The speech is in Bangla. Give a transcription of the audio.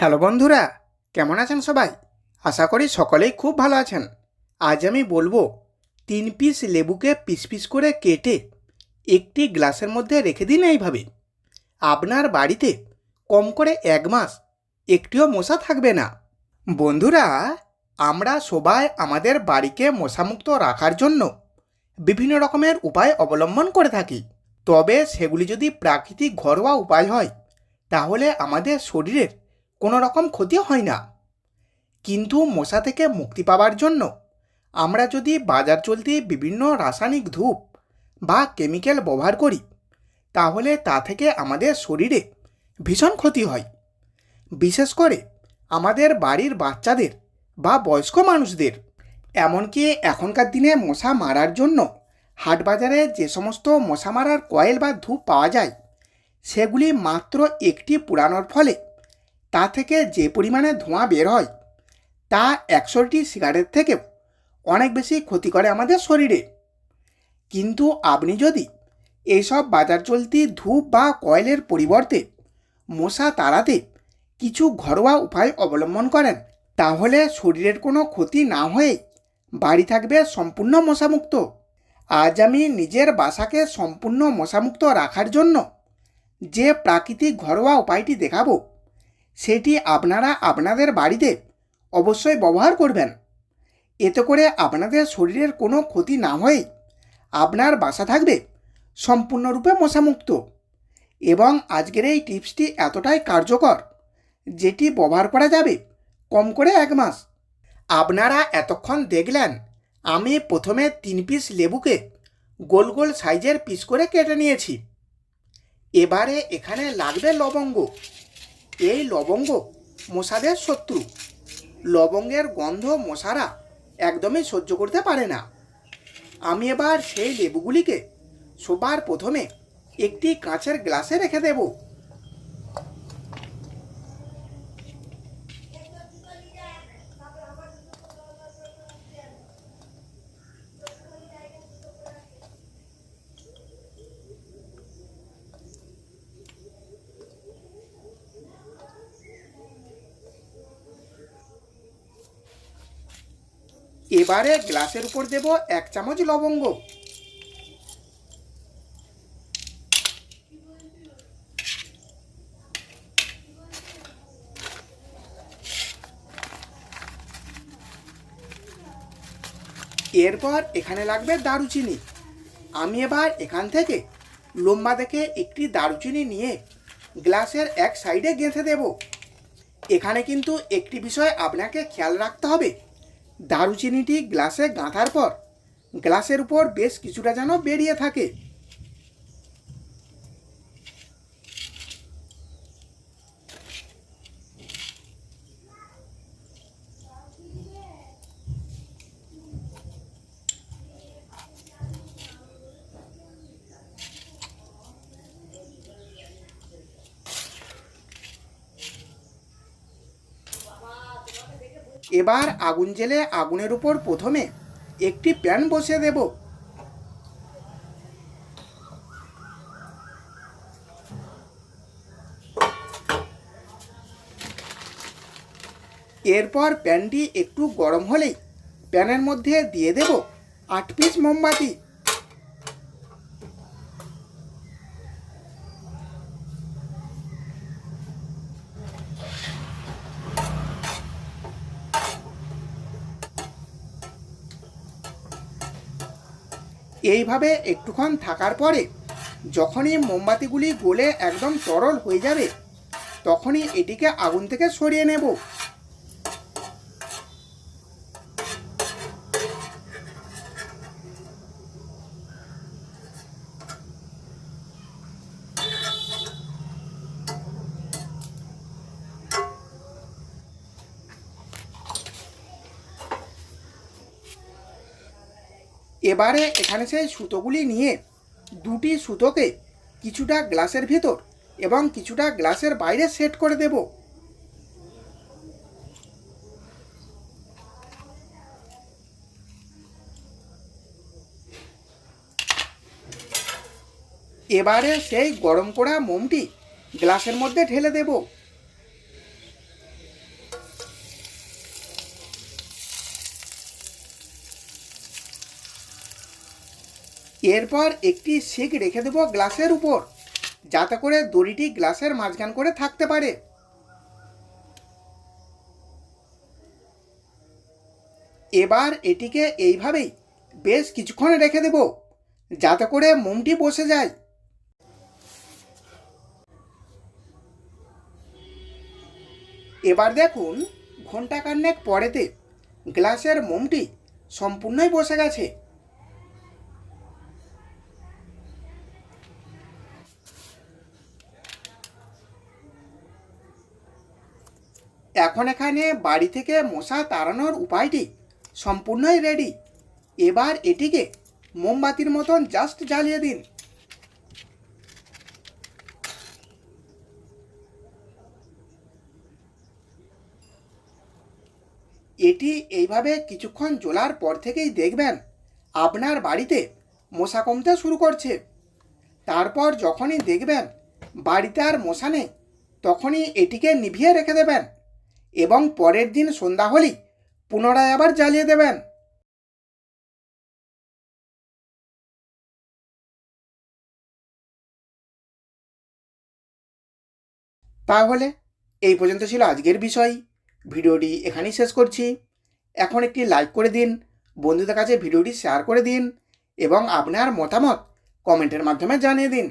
হ্যালো বন্ধুরা, কেমন আছেন সবাই? আশা করি সকলেই খুব ভালো আছেন। আজ আমি বলব, তিন পিস লেবুকে পিস পিস করে কেটে একটি গ্লাসের মধ্যে রেখে দিন এইভাবে। আপনার বাড়িতে কম করে এক মাস একটিও মশা থাকবে না। বন্ধুরা, আমরা সবাই আমাদের বাড়িকে মশামুক্ত রাখার জন্য বিভিন্ন রকমের উপায় অবলম্বন করে থাকি। তবে সেগুলি যদি প্রাকৃতিক ঘরোয়া উপায় হয়, তাহলে আমাদের শরীরের কোনো রকম ক্ষতি হয় না। কিন্তু মশা থেকে মুক্তি পাওয়ার জন্য আমরা যদি বাজার চলতি বিভিন্ন রাসায়নিক ধূপ বা কেমিক্যাল ব্যবহার করি, তাহলে তা থেকে আমাদের শরীরে ভীষণ ক্ষতি হয়। বিশেষ করে আমাদের বাড়ির বাচ্চাদের বা বয়স্ক মানুষদের। এমনকি এখনকার দিনে মশা মারার জন্য হাট বাজারে যে সমস্ত মশা মারার কয়েল বা ধূপ পাওয়া যায়, সেগুলি মাত্র একটি পুরানোর ফলে তা থেকে যে পরিমাণে ধোঁয়া বের হয়, তা একশোটি সিগারেট থেকে অনেক বেশি ক্ষতি করে আমাদের শরীরে। কিন্তু আপনি যদি এইসব বাজার চলতি ধূপ বা কয়েলের পরিবর্তে মশা তাড়াতে কিছু ঘরোয়া উপায় অবলম্বন করেন, তাহলে শরীরের কোনো ক্ষতি না হয়ে বাড়ি থাকবে সম্পূর্ণ মশামুক্ত। আজ আমি নিজের বাসাকে সম্পূর্ণ মশামুক্ত রাখার জন্য যে প্রাকৃতিক ঘরোয়া উপায়টি দেখাবো সেটি আপনারা আপনাদের বাড়িতে অবশ্যই ব্যবহার করবেন। এতে করে আপনাদের শরীরের কোনো ক্ষতি না হয়ে আপনার বাসা থাকবে সম্পূর্ণরূপে মশামুক্ত। এবং আজকের এই টিপসটি এতটাই কার্যকর, যেটি ব্যবহার করা যাবে কম করে এক মাস। আপনারা এতক্ষণ দেখলেন, আমি প্রথমে তিন পিস লেবুকে গোল গোল সাইজের পিস করে কেটে নিয়েছি। এবারে এখানে লাগবে লবঙ্গ। এই লবঙ্গ মশাদের শত্রু। লবঙ্গের গন্ধ মশারা একদমই সহ্য করতে পারে না। আমি এবার সেই লেবুগুলিকে সবার প্রথমে একটি কাঁচের গ্লাসে রেখে দেব। এবারে গ্লাসের উপর দেব এক চামচ লবঙ্গ। এরপর এখানে লাগবে দারুচিনি। আমি এবার এখান থেকে লম্বা দেখে একটি দারুচিনি নিয়ে গ্লাসের এক সাইডে গেঁথে দেব। এখানে কিন্তু একটি বিষয় আপনাকে খেয়াল রাখতে হবে। দারুচিনিটি গ্লাসে গাঁথার পর গ্লাসের উপর বেশ কিছুটা যেন বেরিয়ে থাকে। এবার আগুন জেলে আগুনের উপর প্রথমে একটি প্যান বসে দেব। এরপর প্যানটি একটু গরম হলেই প্যানের মধ্যে দিয়ে দেব আট পিস মোমবাতি। এইভাবে একটুক্ষণ থাকার পরে যখনই মোমবাতিগুলি গলে একদম তরল হয়ে যাবে, তখনই এটিকে আগুন থেকে সরিয়ে নেব। এবারে এখানে সেই সুতোগুলি নিয়ে দুটি সুতোকে কিছুটা গ্লাসের ভেতর এবং কিছুটা গ্লাসের বাইরে সেট করে দেব। এবারে সেই গরম করা মোমটি গ্লাসের মধ্যে ঢেলে দেব। এরপর একটি শিক রেখে দেবো গ্লাসের উপর, যাতে করে দড়িটি গ্লাসের মাঝখান করে থাকতে পারে। এবার এটিকে এইভাবেই বেশ কিছুক্ষণ রেখে দেব, যাতে করে মোমটি বসে যায়। এবার দেখুন ঘণ্টা কান্নেক পরেতে গ্লাসের মোমটি সম্পূর্ণই বসে গেছে। এখন এখানে বাড়ি থেকে মশা তাড়ানোর উপায়টি সম্পূর্ণই রেডি এবার এটিকে মোমবাতির মতন জাস্ট জ্বালিয়ে দিন। এটি এইভাবে কিছুক্ষণ জ্বলার পর থেকেই দেখবেন আপনার বাড়িতে মশা কমতে শুরু করছে। তারপর যখনই দেখবেন বাড়িতে আর মশা নেই, তখনই এটিকে নিভিয়ে রেখে দেবেন। এবং পরের দিন সন্ধ্যা হলেই পুনরায় আবার জ্বালিয়ে দেবেন। তাহলে এই পর্যন্ত ছিল আজকের বিষয়। ভিডিওটি এখানেই শেষ করছি। এখন একটি লাইক করে দিন, বন্ধুদের কাছে ভিডিওটি শেয়ার করে দিন এবং আপনার মতামত কমেন্টের মাধ্যমে জানিয়ে দিন।